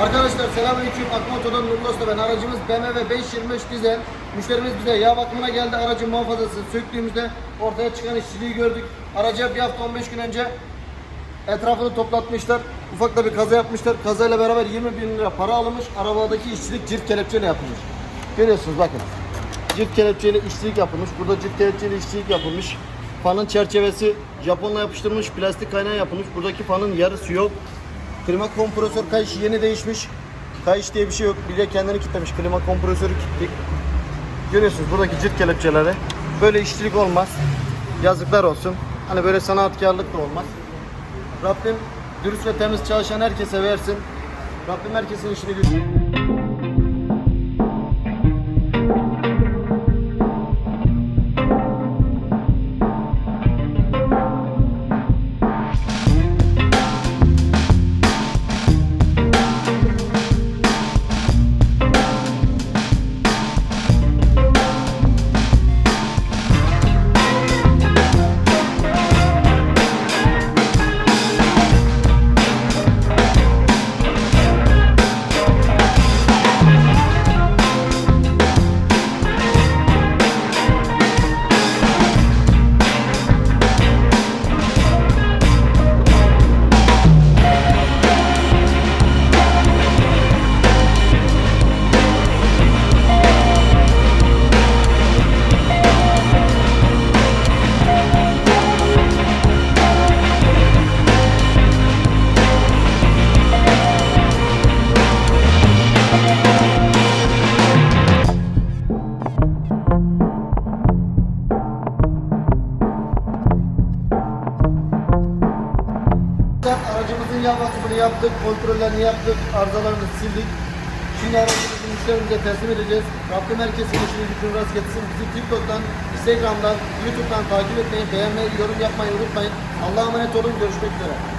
Arkadaşlar selamünaleyküm. Akmoto'dan Nurlu Usta ben. Aracımız BMW 525 dizel. Müşterimiz bize yağ bakımına geldi. Aracın muhafazası söktüğümüzde ortaya çıkan işçiliği gördük. Araca bir hafta 15 gün önce etrafını toplatmışlar. Ufak da bir kaza yapmışlar. Kazayla beraber 20 bin lira para alınmış. Arabadaki işçilik cilt kelepçeyle yapılmış. Görüyorsunuz bakın. Cilt kelepçeyle işçilik yapılmış. Burada cilt kelepçeyle işçilik yapılmış. Fanın çerçevesi Japonla yapıştırılmış plastik kaynağı yapılmış. Buradaki fanın yarısı yok. Klima kompresör kayışı yeni değişmiş. Kayış diye bir şey yok. Bir de kendini kilitlemiş. Klima kompresörü kilitlik. Görüyorsunuz buradaki cilt kelepçeleri. Böyle işçilik olmaz. Yazıklar olsun. Hani böyle sanatkarlık da olmaz. Rabbim dürüst ve temiz çalışan herkese versin. Rabbim herkesin işini gücünü. Yağ bakımını yaptık, kontrollerini yaptık, arızalarını sildik. Şimdi aracımızı müşterimize teslim edeceğiz. Rabbim herkesin işini gücünü rast getirsin. Bizi TikTok'tan, Instagram'dan, YouTube'dan takip etmeyi, beğenmeyi, yorum yapmayı unutmayın. Allah'a emanet olun. Görüşmek üzere.